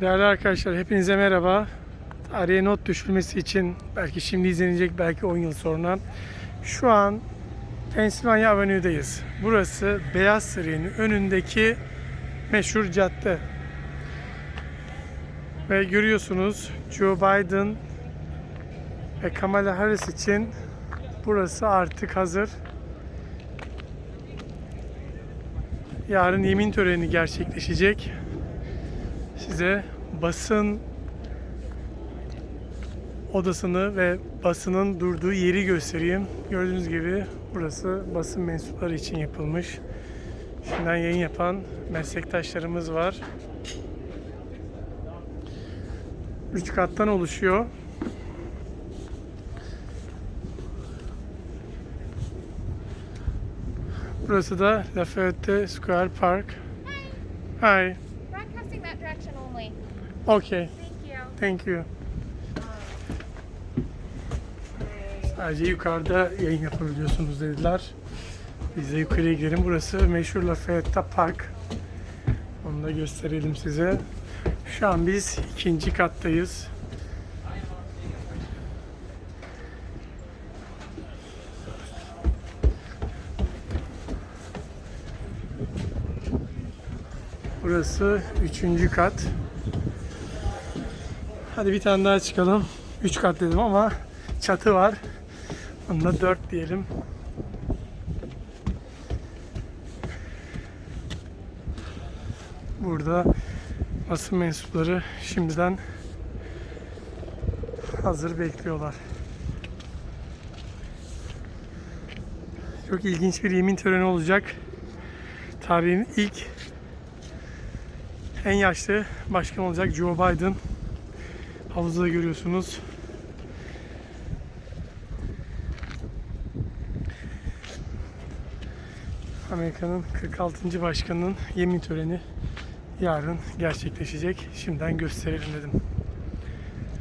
Değerli arkadaşlar hepinize merhaba. Tarihe not düşülmesi için belki şimdi izlenecek belki 10 yıl sonra. Şu an Pennsylvania Avenue'deyiz. Burası Beyaz Sarayı'nın önündeki meşhur cadde. Ve görüyorsunuz Joe Biden ve Kamala Harris için burası artık hazır. Yarın yemin töreni gerçekleşecek. Size basın odasını ve basının durduğu yeri göstereyim. Gördüğünüz gibi burası basın mensupları için yapılmış. Şimdiden yayın yapan meslektaşlarımız var. Üç kattan oluşuyor. Burası da Lafayette Square Park. Hi. That direction only. Okay. Thank you. Thank you. Sadece yukarıda yayın yapabiliyorsunuz dediler. Biz de yukarıya gidelim. Burası meşhur Lafayette Park. Onu da gösterelim size. Şu an biz ikinci kattayız. Burası üçüncü kat. Hadi bir tane daha çıkalım. 3 kat dedim ama çatı var. Onda 4 diyelim. Burada basın mensupları şimdiden hazır bekliyorlar. Çok ilginç bir yemin töreni olacak. Tarihin ilk en yaşlı başkan olacak Joe Biden. Havuzda görüyorsunuz. Amerika'nın 46. başkanının yemin töreni yarın gerçekleşecek. Şimdiden gösterelim dedim.